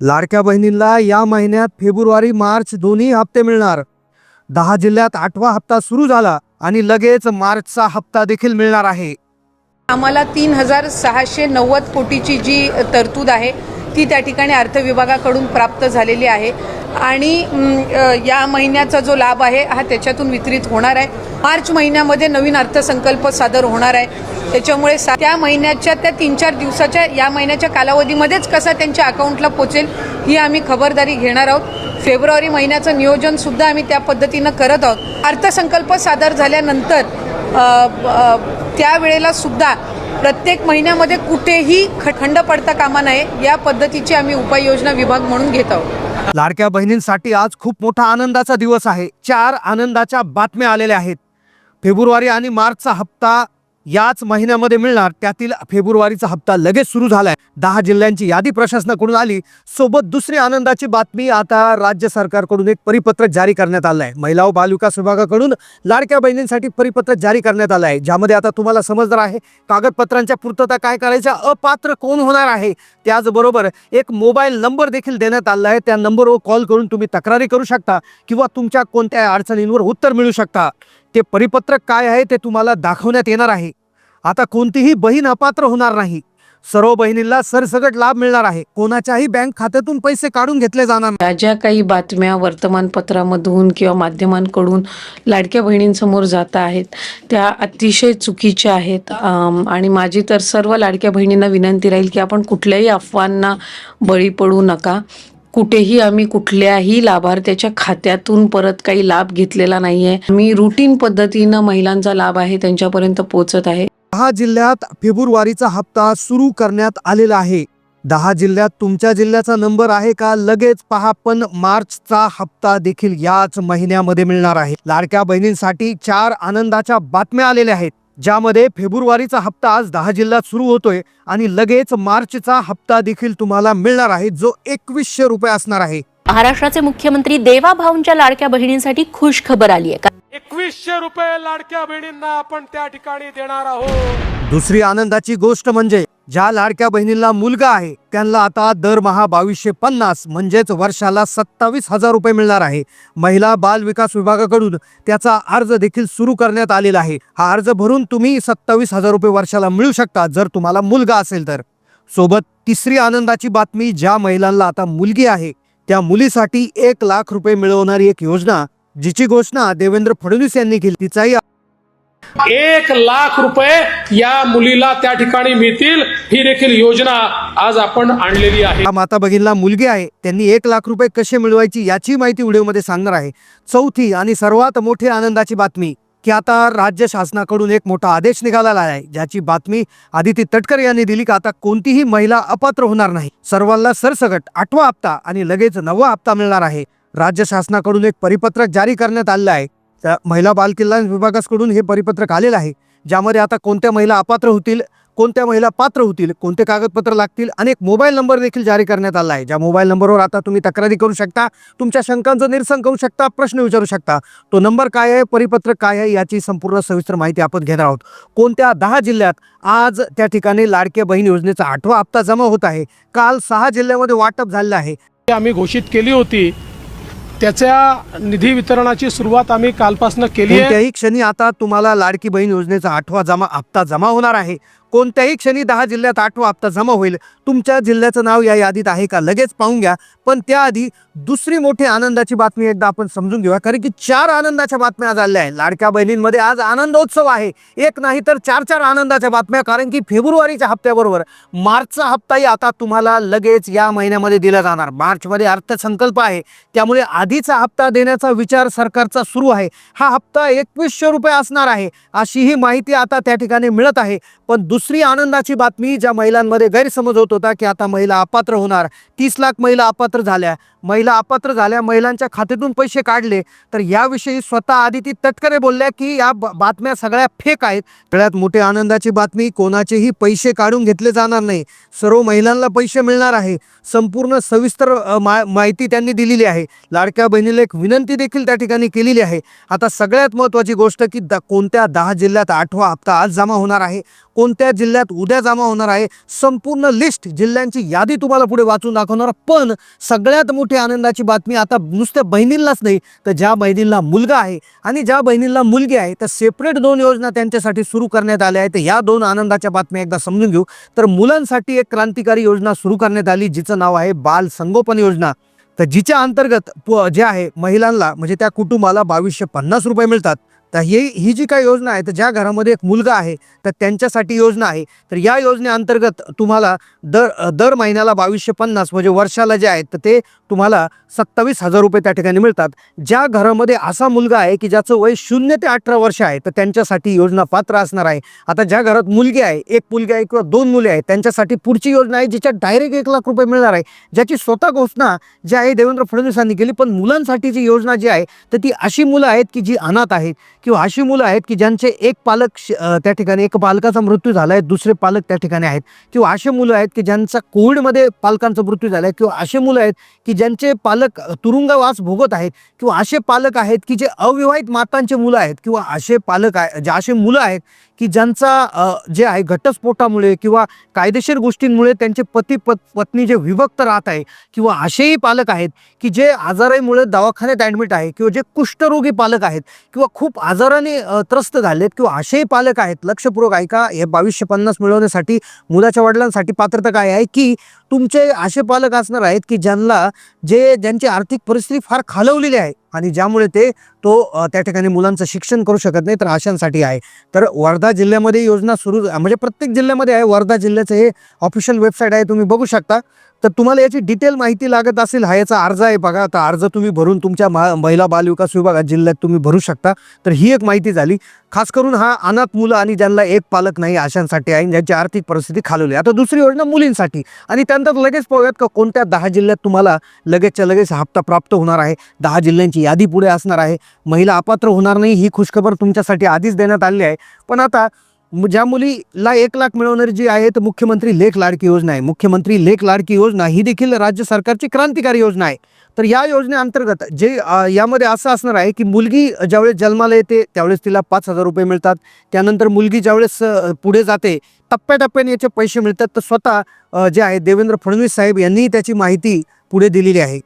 लाडक्या बहिणींना या महिन्यात फेब्रुवारी मार्च दोन्ही हप्ते मिळणार. दहा जिल्ह्यात आठवा हप्ता सुरू झाला आणि लगेच मार्चचा हप्ता देखील मिळणार आहे. आम्हाला तीन हजार सहाशे नव्वद कोटीची जी तरतूद आहे ती त्या ठिकाणी अर्थ विभागाकडून प्राप्त झालेली आहे. आणि या महिन्याचा जो लाभ आहे हा त्याच्यातून वितरित होणार आहे. मार्च महिन्यामध्ये नवीन अर्थसंकल्प सादर होणार आहे. त्याच्यामुळे सा- त्या महिन्याच्या त्या तीन चार दिवसाच्या या महिन्याच्या कालावधीमध्येच कसा त्यांच्या अकाउंटला पोचेल ही आम्ही खबरदारी घेणार आहोत. फेब्रुवारी महिन्याचं नियोजन सुद्धा आम्ही त्या पद्धतीनं करत आहोत. अर्थसंकल्प सादर झाल्यानंतर त्यावेळेला सुद्धा प्रत्येक महिन्यामध्ये कुठेही ख- खंड पडता कामा नये. या पद्धतीची आम्ही उपाययोजना विभाग म्हणून घेत आहोत. लाडक्या बहिणींसाठी आज खूप मोठा आनंदाचा दिवस आहे. चार आनंदाच्या बातम्या आलेल्या आहेत. फेब्रुवारी आणि मार्चचा हप्ता याच महिन्यामध्ये मिळणार त्यातील फेब्रुवारीचा हप्ता लगेच सुरू झालाय. दहा जिल्ह्यांची यादी प्रशासनाकडून आली. सोबत दुसरी आनंदाची बातमी आता राज्य सरकारकडून एक परिपत्रक जारी करण्यात आलं आहे महिला व बालविकास विभागाकडून लाडक्या बहिणींसाठी परिपत्रक जारी करण्यात आलं आहे ज्यामध्ये आता तुम्हाला समजणार आहे कागदपत्रांच्या पूर्तता काय करायच्या अपात्र कोण होणार आहे? त्याचबरोबर एक मोबाईल नंबर देखील देण्यात आला आहे. त्या नंबरवर कॉल करून तुम्ही तक्रारी करू शकता किंवा तुमच्या कोणत्या अडचणींवर उत्तर मिळू शकता. ते परिपत्रक काय आहे ते तुम्हाला दाखवण्यात येणार आहे. आता कोणतीही बहीण अपात्र होणार नाही. सर्व बहिणींना सरसगट लाभ मिळणार आहे. कोणाच्याही बँक खात्यातून पैसे काढून घेतले जाणार ज्या ज्या काही बातम्या वर्तमानपत्रामधून किंवा माध्यमांकडून लाडक्या बहिणींसमोर जात आहेत त्या अतिशय चुकीच्या आहेत. आणि माझी तर सर्व लाडक्या बहिणींना विनंती राहील की आपण कुठल्याही अफवांना बळी पडू नका. कुठेही आम्ही कुठल्याही लाभार्थ्याच्या खात्यातून परत काही लाभ घेतलेला नाहीये. मी रुटीन पद्धतीनं महिलांचा लाभ आहे त्यांच्यापर्यंत पोहोचत आहे. दहा जिल्ह्यात फेब्रुवारीचा हप्ता सुरू करण्यात आलेला आहे. दहा जिल्ह्यात तुमच्या जिल्ह्याचा नंबर आहे का? लगेच पहा पण मार्चचा हप्ता देखील याच महिन्यामध्ये मिळणार आहे. लाडक्या बहिणींसाठी चार आनंदाच्या बातम्या आलेल्या आहेत. ज्यामध्ये फेब्रुवारीचा हप्ता आज दहा जिल्ह्यात सुरू होतोय आणि लगेच मार्चचा हप्ता देखील तुम्हाला मिळणार आहे जो एकवीसशे रुपये असणार आहे. महाराष्ट्राचे मुख्यमंत्री देवा भाऊंच्या लाडक्या बहिणींसाठी खुश खबर आली आहे. एकवीसशे रुपये लाडक्या बहिणींना आपण त्या ठिकाणी देणार आहोत. दुसरी आनंदाची गोष्ट म्हणजे ज्या लाडक्या बहिणीला मुलगा आहे त्यांना आता दरमहा बावीसशे पन्नास म्हणजेच वर्षाला सत्तावीस हजार रुपये मिळणार आहे. महिला बाल विकास विभागाकडून त्याचा अर्ज देखील सुरू करण्यात आलेला आहे. हा अर्ज भरून तुम्ही सत्तावीस हजार रुपये वर्षाला मिळू शकता जर तुम्हाला मुलगा असेल तर. सोबत तिसरी आनंदाची बातमी ज्या महिलांना आता मुलगी आहे त्या मुलीसाठी एक लाख रुपये मिळवणारी एक योजना जिची घोषणा देवेंद्र फडणवीस यांनी केली. तिचाही एक लाख रुपये या मुलीला त्या ठिकाणी मिळतील. ही देखील योजना आज आपण आणलेली आहे. माता भगिनीला मुलगी आहे. त्यांनी एक लाख रुपये कसे मिळवायची याची माहिती व्हिडिओमध्ये सांगणार आहे. चौथी आणि सर्वात मोठी आनंदाची बातमी की आता राज्य शासनाकडून एक मोठा आदेश निघालेला आहे ज्याची बातमी आदिती तटकर यांनी दिली की आता कोणतीही महिला अपात्र होणार नाही. सर्वांना सरसकट आठवा हप्ता आणि लगेच नववा हप्ता मिळणार आहे. राज्य शासनाकडून एक परिपत्रक जारी करण्यात आलेलं आहे. त्या महिला बाल कल्याण विभागाकडून हे परिपत्रक आलेलं आहे ज्यामध्ये आता कोणत्या महिला अपात्र होतील कोणत्या महिला पात्र होतील कोणते कागदपत्र लागतील आणि एक मोबाईल नंबर देखील जारी करण्यात आला आहे. ज्या मोबाईल नंबरवर आता तुम्ही तक्रारी करू शकता तुमच्या शंकांचं निरसन करू शकता प्रश्न विचारू शकता. तो नंबर काय आहे परिपत्रक काय आहे याची संपूर्ण सविस्तर माहिती आपण घेणार आहोत. कोणत्या दहा जिल्ह्यात आज त्या ठिकाणी लाडक्या बहीण योजनेचा आठवा हप्ता जमा होत आहे? काल सहा जिल्ह्यामध्ये वाटप झालेलं आहे. आम्ही घोषित केली होती त्याच्या निधी वितरणाची सुरुवात आम्ही कालपासून केली आहे. कोणत्याही क्षणी आता तुम्हाला लाडकी बहीण योजनेचा आठवा जमा हप्ता जमा होणार आहे. कोणत्याही क्षणी दहा जिल्ह्यात आठवा हप्ता जमा होईल. तुमच्या जिल्ह्याचं नाव या यादीत आहे का? लगेच पाहून घ्या. पण त्याआधी दुसरी मोठी आनंदाची बातमी एकदा आपण समजून घेऊया. कारण की चार आनंदाच्या बातम्या आज आल्या आहेत. लाडक्या बहिणींमध्ये आज आनंदोत्सव आहे. एक नाही तर चार चार आनंदाच्या बातम्या. कारण की फेब्रुवारीच्या हप्त्याबरोबर मार्चचा हप्ताही आता तुम्हाला लगेच या महिन्यामध्ये दिला जाणार. मार्चमध्ये अर्थसंकल्प आहे. त्यामुळे आधीचा हप्ता देण्याचा विचार सरकारचा सुरू आहे. हा हप्ता एकवीसशे रुपये असणार आहे. अशी ही माहिती आता त्या ठिकाणी मिळत आहे. पण दुसरी आनंदाची बातमी ज्या महिलांमध्ये गैरसमज होत होता की आता महिला अपात्र होणार. तीस लाख महिला अपात्र झाल्या. महिला अपात्र झाल्या महिलांच्या खात्यातून पैसे काढले. तर याविषयी स्वतः आदिती तटकरे बोलल्या की या बातम्या सगळ्या फेक आहेत. सगळ्यात मोठे आनंदाची बातमी कोणाचेही पैसे काढून घेतले जाणार नाही. सर्व महिलांना पैसे मिळणार आहे. संपूर्ण सविस्तर मा माहिती त्यांनी दिलेली आहे. लाडक्या बहिणीला एक विनंती देखील त्या ठिकाणी केलेली आहे. आता सगळ्यात महत्त्वाची गोष्ट की द कोणत्या दहा जिल्ह्यात आठवा हप्ता आज जमा होणार आहे? कोणत्या जिल्ह्यात उद्या जमा होणार आहे? संपूर्ण लिस्ट जिल्ह्यांची यादी तुम्हाला पुढे वाचून दाखवणार. पण सगळ्यात मोठी आनंदाची बातमी आता नुसत्या बहिणींनाच नाही तर ज्या बहिणींना मुलगा आहे आणि ज्या बहिणींना मुलगी आहे तर सेपरेट दोन योजना त्यांच्यासाठी सुरू करण्यात आल्या आहेत. तर या दोन आनंदाच्या बातम्या एकदा समजून घेऊ. तर मुलांसाठी एक क्रांतिकारी योजना सुरू करण्यात आली जिचं नाव आहे बाल संगोपन योजना. तर जिच्या अंतर्गत जे आहे महिलांना म्हणजे त्या कुटुंबाला बावीसशे पन्नास रुपये मिळतात. तर ही ही जी काही योजना आहे तर ज्या घरामध्ये एक मुलगा आहे तर त्यांच्यासाठी योजना आहे. तर या योजनेअंतर्गत तुम्हाला दर दर महिन्याला बावीसशे पन्नास म्हणजे वर्षाला जे आहेत तर ते तुम्हाला सत्तावीस हजार रुपये त्या ठिकाणी मिळतात. ज्या घरामध्ये असा मुलगा आहे की ज्याचं वय शून्य ते अठरा वर्ष आहे तर त्यांच्यासाठी योजना पात्र असणार आहे. आता ज्या घरात मुलगी आहे एक मुलगी आहे किंवा दोन मुले आहेत त्यांच्यासाठी पुढची योजना आहे जिच्यात डायरेक्ट एक लाख रुपये मिळणार आहे. ज्याची स्वतः घोषणा जी आहे देवेंद्र फडणवीसांनी केली पण मुलांसाठी जी योजना जी आहे तर ती अशी मुलं आहेत की जी अनाथ आहेत किंवा अशी मुलं आहेत की ज्यांचे एक पालक श- त्या ठिकाणी एक पालकाचा मृत्यू झाला आहे दुसरे पालक त्या ठिकाणी आहेत. किंवा असे मुलं आहेत की ज्यांचा कोविडमध्ये पालकांचा मृत्यू झाला आहे किंवा असे मुलं आहेत की ज्यांचे पालक तुरुंगवास भोगत आहेत किंवा असे पालक आहेत की जे अविवाहित मातांचे मुलं आहेत किंवा असे पालक आहे जे असे मुलं आहेत की ज्यांचा जे आहे घटस्फोटामुळे किंवा कायदेशीर गोष्टींमुळे त्यांचे पती पत पत्नी जे विभक्त राहत आहे किंवा असेही पालक आहेत की जे आजारामुळे दवाखान्यात ॲडमिट आहे किंवा जे कुष्ठरोगी पालक आहेत किंवा खूप आजाराने त्रस्त झालेत किंवा असेही पालक आहेत लक्षपूर्वक ऐका हे बावीसशे पन्नास मिळवण्यासाठी मुलाच्या वडिलांसाठी पात्रता काय आहे की तुमचे असे पालक असणार आहेत की ज्यांना जे ज्यांची आर्थिक परिस्थिती फार खालवलेली आहे. आणि ज्यामुळे ते तो त्या ठिकाणी मुलांचं शिक्षण करू शकत नाही तर अशांसाठी आहे. तर वर्धा जिल्ह्यामध्ये योजना सुरू म्हणजे प्रत्येक जिल्ह्यामध्ये आहे वर्धा जिल्ह्याचं हे ऑफिशियल वेबसाईट आहे तुम्ही बघू शकता. तर तुम्हाला याची डिटेल माहिती लागत असेल हा याचा अर्ज आहे बघा. आता अर्ज तुम्ही भरून तुमच्या मा महिला बालविकास विभागात जिल्ह्यात तुम्ही भरू शकता. तर ही एक माहिती झाली. खास करून हा अनाथ मुलं आणि ज्यांना एक पालक नाही अशांसाठी आहे. ज्यांची आर्थिक परिस्थिती खालवली आता दुसरी योजना मुलींसाठी. आणि त्यानंतर लगेच पाहूयात का कोणत्या दहा जिल्ह्यात तुम्हाला लगेचच्या लगेच हप्ता प्राप्त होणार आहे. दहा जिल्ह्यांची यादी पुढे असणार आहे. महिला अपात्र होणार नाही ही खुशखबर तुमच्यासाठी आधीच देण्यात आली आहे. पण आता ज्या मुलीला एक लाख मिळवणारी जी आहे तर मुख्यमंत्री लेख लाडकी योजना आहे. मुख्यमंत्री लेख लाडकी योजना ही देखील राज्य सरकारची क्रांतिकारी योजना आहे. तर या योजनेअंतर्गत जे यामध्ये असं असणार आहे की मुलगी ज्यावेळेस जन्माला येते त्यावेळेस तिला पाच हजार रुपये मिळतात. त्यानंतर मुलगी ज्यावेळेस पुढे जाते टप्प्याटप्प्याने याचे पैसे मिळतात. तर स्वतः जे आहे देवेंद्र फडणवीस साहेब यांनी त्याची माहिती पुढे दिलेली आहे.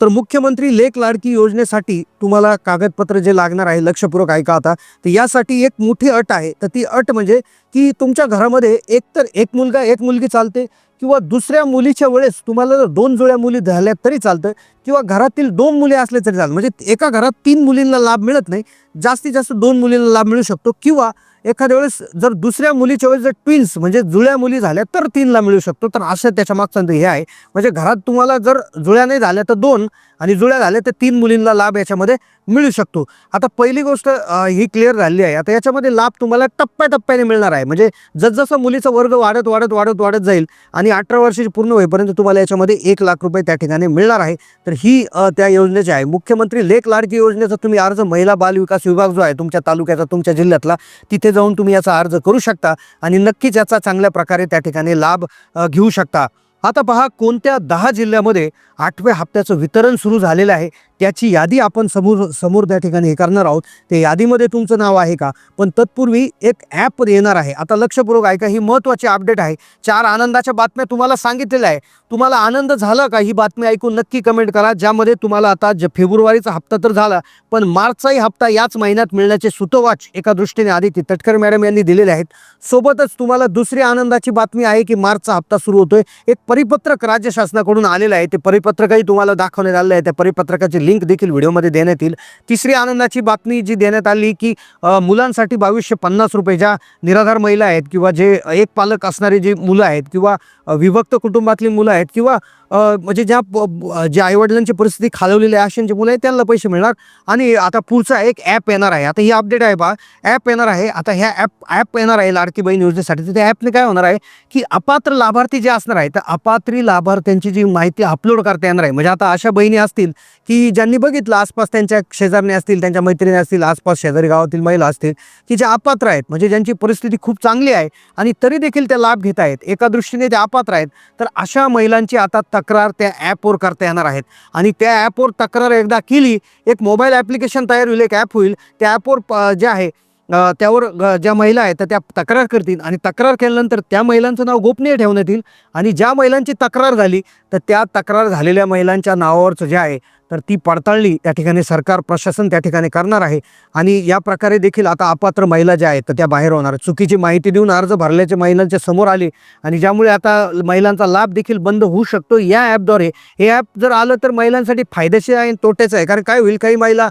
तर मुख्यमंत्री लेख लाडकी योजनेसाठी तुम्हाला कागदपत्र जे लागणार आहे लक्षपूर्वक ऐका आता. तर यासाठी एक मोठी अट आहे. तर ती अट म्हणजे की तुमच्या घरामध्ये एक तर एक मुलगा एक मुलगी चालते किंवा दुसऱ्या मुलीच्या वेळेस तुम्हाला जर दोन जुळ्या मुली झाल्या तरी चालतं किंवा घरातील दोन मुले असले तरी चालतं. म्हणजे एका घरात तीन मुलींना लाभ मिळत नाही. जास्तीत जास्त दोन मुलींना लाभ मिळू शकतो किंवा एखाद्या वेळेस जर दुसऱ्या मुलीच्या वेळेस जर ट्विन्स म्हणजे जुळ्या मुली झाल्या तर तीनला मिळू शकतो. तर असं त्याच्या मागचं हे आहे. म्हणजे घरात तुम्हाला जर जुळ्या नाही झाल्या तर दोन आणि जुळ्या झाल्या तर तीन मुलींना लाभ याच्यामध्ये मिळू शकतो. आता पहिली गोष्ट ही क्लिअर झाली आहे. आता याच्यामध्ये लाभ तुम्हाला टप्प्याटप्प्याने मिळणार आहे. म्हणजे जसजसं मुलीचा वर्ग वाढत वाढत वाढत वाढत जाईल आणि अठरा वर्षाची पूर्ण होईपर्यंत तुम्हाला याच्यामध्ये एक लाख रुपये त्या ठिकाणी मिळणार आहे. तर ही त्या योजनेची आहे. मुख्यमंत्री लेख लाडकी योजनेचा तुम्ही अर्ज महिला बाल विकास विभाग जो आहे तुमच्या तालुक्याचा तुमच्या जिल्ह्यातला तिथे जाऊन तुम्ही याचा अर्ज करू शकता आणि नक्कीच याचा चांगल्या प्रकारे त्या ठिकाणी लाभ घेऊ शकता. आता पहा कोणत्या दहा जिल्ह्यामध्ये आठव्या हप्त्याचं वितरण सुरू झालेलं आहे? त्याची यादी आपण समोर समोर त्या ठिकाणी हे करणार आहोत. ते यादीमध्ये तुमचं नाव आहे का? पण तत्पूर्वी एक ॲप येणार आहे. आता लक्षपूर्वक ऐका ही महत्त्वाची अपडेट आहे. चार आनंदाच्या बातम्या तुम्हाला सांगितलेल्या आहे. तुम्हाला आनंद झाला का? ही बातमी ऐकून नक्की कमेंट करा. ज्यामध्ये तुम्हाला आता ज फेब्रुवारीचा हप्ता तर झाला पण मार्चचाही हप्ता याच महिन्यात मिळण्याचे सुतोवाच एका दृष्टीने आदिती तटकर मॅडम यांनी दिलेले आहेत. सोबतच तुम्हाला दुसरी आनंदाची बातमी आहे की मार्चचा हप्ता सुरू होतोय. एक परिपत्रक राज्य शासनाकडून आलेलं आहे. ते परिपत्रकही तुम्हाला दाखवण्यात आलेलं आहे. त्या परिपत्रकाची लिंक देखील व्हिडिओमध्ये देण्यात येईल. तिसरी आनंदाची बातमी जी देण्यात आली की मुलांसाठी बावीसशे पन्नास रुपये ज्या निराधार महिला आहेत किंवा जे एक पालक असणारी जी मुलं आहेत किंवा विभक्त कुटुंबातली मुलं आहेत किंवा म्हणजे ज्या प- ब- ज्या आईवडिलांची परिस्थिती खालवलेली आहे अशांची मुलं आहेत त्यांना पैसे मिळणार. आणि आता पुढचा एक ॲप येणार आहे. आता ही अपडेट आहे बा ॲप येणार आहे. आता ह्या ॲप ॲप येणार आहे लाडकी बहीण योजनेसाठी. तर त्या ॲपने काय होणार आहे की अपात्र लाभार्थी जे असणार आहे तर अपात्री लाभार्थ्यांची जी माहिती अपलोड करता येणार आहे. म्हणजे आता अशा बहिणी असतील की ज्यांनी बघितलं आसपास त्यांच्या शेजारने असतील त्यांच्या मैत्रिणी असतील आसपास शेजारी गावातील महिला असतील की ज्या अपात्र आहेत. म्हणजे ज्यांची परिस्थिती खूप चांगली आहे आणि तरी देखील त्या लाभ घेत आहेत. एका दृष्टीने त्या अपात्र आहेत. तर अशा महिलांची आता तक्रार त्या ॲपवर करता येणार आहेत. आणि त्या ॲपवर तक्रार एकदा केली एक मोबाईल ॲप्लिकेशन तयार होईल एक ॲप होईल. त्या ॲपवर जे आहे त्यावर ज्या महिला आहेत तर त्या तक्रार करतील. आणि तक्रार केल्यानंतर त्या महिलांचं नाव गोपनीय ठेवण्यात येईल. आणि ज्या महिलांची तक्रार झाली तर त्या तक्रार झालेल्या महिलांच्या नावावरचं जे आहे तर ती पडताळणी त्या ठिकाणी सरकार प्रशासन त्या ठिकाणी करणार आहे. आणि या प्रकारे देखील आता अपात्र महिला ज्या आहेत तर त्या बाहेर होणार चुकीची माहिती देऊन अर्ज भरल्याचे महिलांच्या समोर आले आणि ज्यामुळे आता महिलांचा लाभ देखील बंद होऊ शकतो या ॲपद्वारे. हे ॲप जर आलं तर महिलांसाठी फायदेशीर आहे आणि तोट्याचं आहे. कारण काय होईल काही महिला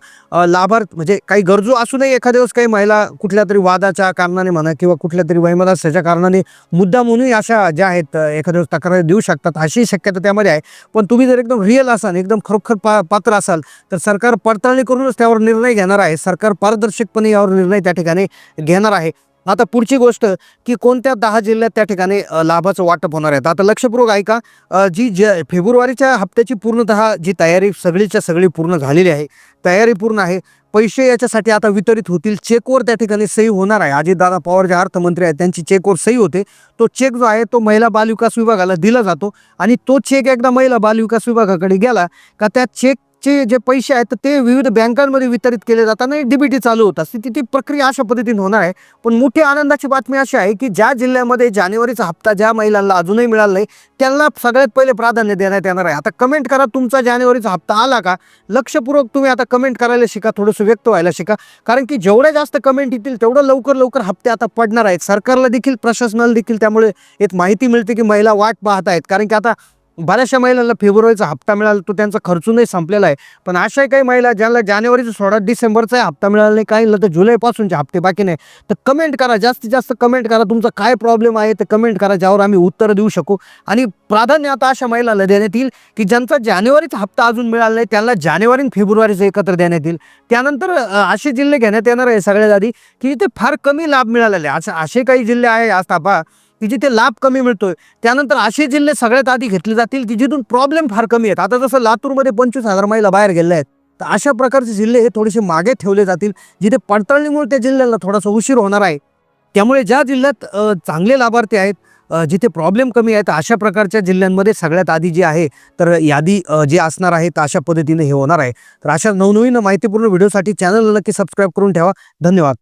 लाभार्थ म्हणजे काही गरजू असूनही एखाद्या दिवस काही महिला कुठल्या तरी वादाच्या कारणाने म्हणा किंवा कुठल्या तरी वैमनस्याच्या कारणाने मुद्दा म्हणून अशा ज्या आहेत एखाद्या दिवस तक्रारी देऊ शकतात अशी शक्यता त्यामध्ये आहे. पण तुम्ही जर एकदम रिअल असाल एकदम खरोखर पा पात्र असाल तर सरकार पडताळणी करूनच त्यावर निर्णय घेणार आहे. सरकार पारदर्शकपणे यावर निर्णय त्या ठिकाणी घेणार आहे. आता पुढची गोष्ट की कोणत्या दहा जिल्ह्यात त्या ठिकाणी लाभाचं वाटप होणार आहे? आता लक्षपूर्वक ऐका जी ज फेब्रुवारीच्या हप्त्याची पूर्णतः जी तयारी सगळीच्या सगळी पूर्ण झालेली आहे तयारी पूर्ण आहे पैसे याच्यासाठी आता वितरित होतील चेकवर त्या ठिकाणी सही होणार आहे. अजितदादा पवार जे अर्थमंत्री आहेत त्यांची चेकवर सही होते. तो चेक जो आहे तो महिला बालविकास विभागाला दिला जातो आणि तो चेक एकदा महिला बालविकास विभागाकडे गेला का त्या चेक चे जे पैसे आहेत ते विविध बँकांमध्ये वितरित केले जातात आणि डीबीटी चालू होत. असते ती ती प्रक्रिया अशा पद्धतीने होणार आहे. पण मोठी आनंदाची बातमी अशी आहे की ज्या जिल्ह्यामध्ये जानेवारीचा हप्ता ज्या महिलांना अजूनही मिळाला नाही त्यांना सगळ्यात पहिले प्राधान्य देण्यात येणार आहे. आता कमेंट करा तुमचा जानेवारीचा हप्ता आला का? लक्षपूर्वक तुम्ही आता कमेंट करायला शिका थोडंसं व्यक्त व्हायला शिका. कारण की जेवढ्या जास्त कमेंट येतील तेवढं लवकर लवकर हप्ते आता पडणार आहेत. सरकारला देखील प्रशासनाला देखील त्यामुळे एक माहिती मिळते की महिला वाट पाहत आहेत. कारण की आता बऱ्याचशा महिलांना फेब्रुवारीचा हप्ता मिळाला तो त्यांचा खर्चूनही संपलेला आहे. पण अशाही काही महिला ज्यांना जानेवारीचा सोळा डिसेंबरचा हप्ता मिळाला नाही काही तर जुलैपासूनचे हप्ते बाकी नाही. तर कमेंट करा जास्तीत जास्त कमेंट करा तुमचा काय प्रॉब्लेम आहे ते कमेंट करा ज्यावर आम्ही उत्तर देऊ शकू. आणि प्राधान्य आता अशा महिलांना देण्यात येईल की ज्यांचा जानेवारीचा हप्ता अजून मिळाला नाही त्यांना जानेवारी आणि फेब्रुवारीचं एकत्र देण्यात येईल. त्यानंतर असे जिल्हे घेण्यात येणार आहे सगळ्यात आधी की इथे फार कमी लाभ मिळालेले आहे. असं असे काही जिल्हे आहे आज तापा की जिथे लाभ कमी मिळतोय त्यानंतर असे जिल्हे सगळ्यात आधी घेतले जातील की जिथून प्रॉब्लेम फार कमी आहेत. आता जसं लातूरमध्ये पंचवीस हजार माईला बाहेर गेल्या आहेत तर अशा प्रकारचे जिल्हे हे थोडेसे मागे ठेवले जातील जिथे पडताळणीमुळे त्या जिल्ह्याला थोडासा उशीर होणार आहे. त्यामुळे ज्या जिल्ह्यात चांगले लाभार्थी आहेत जिथे प्रॉब्लेम कमी आहेत अशा प्रकारच्या जिल्ह्यांमध्ये सगळ्यात आधी जी आहे तर यादी जे असणार आहे तर अशा पद्धतीने हे होणार आहे. तर अशा नवनवीन माहितीपूर्ण व्हिडिओसाठी चॅनलला नक्की सबस्क्राईब करून ठेवा. धन्यवाद.